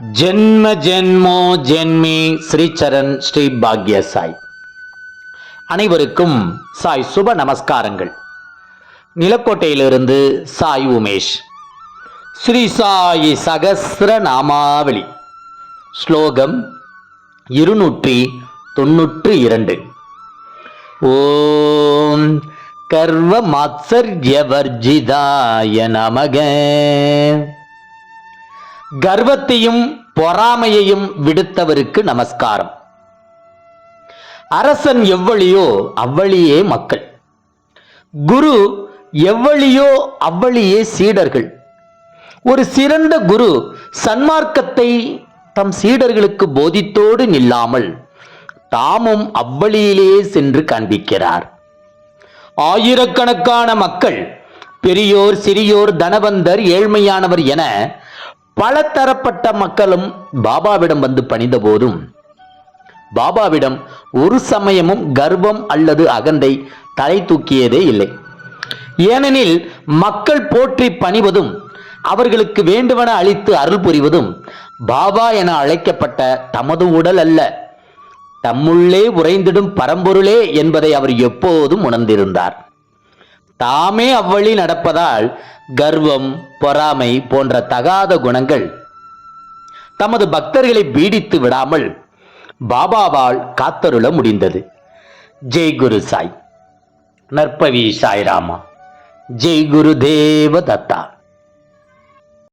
ஜென்ம ஜென்மோ ஜென்மி ஸ்ரீச்சரண் ஸ்ரீ பாக்ய சாய் அனைவருக்கும் சாய் சுப நமஸ்காரங்கள். நிலக்கோட்டையிலிருந்து சாய் உமேஷ். ஸ்ரீ சாயி சகசிர நாமாவளி. ஸ்லோகம் இருநூற்றி தொன்னூற்று இரண்டு. ஓம் கர்வ மாத்சர்யவர்ஜிதாய நமக. கர்வத்தையும் பொறாமையையும் விடுத்தவருக்கு நமஸ்காரம். அரசன் எவ்வளியோ அவ்வளியே மக்கள். குரு எவ்வளியோ அவ்வளியே சீடர்கள். ஒரு சிறந்த குரு சன்மார்க்கத்தை தம் சீடர்களுக்கு போதித்தோடு நில்லாமல் தாமும் அவ்வழியிலே சென்று காண்பிக்கிறார். ஆயிரக்கணக்கான மக்கள் பெரியோர் சிறியோர் தனவந்தர் ஏழ்மையானவர் என பல தரப்பட்ட மக்களும் பாபாவிடம் வந்து பணிந்த போதும் பாபாவிடம் ஒரு சமயமும் கர்வம் அல்லது அகந்தை தலை தூக்கியதே இல்லை. ஏனெனில் மக்கள் போற்றி பணிவதும் அவர்களுக்கு வேண்டுவன அளித்து அருள் புரிவதும் பாபா என அழைக்கப்பட்ட தமது உடல் அல்ல. தம்முள்ளே உறைந்திடும் பரம்பொருளே என்பதை அவர் எப்போதும் உணர்ந்திருந்தார். தாமே அவ்வழி நடப்பதால் கர்வம் பொறாமை போன்ற தகாத குணங்கள் தமது பக்தர்களை பீடித்து விடாமல் பாபாவால் காத்தருள முடிந்தது. ஜெய் குரு சாய். நற்பவி சாய்ராமா. ஜெய் குரு தேவ தத்தா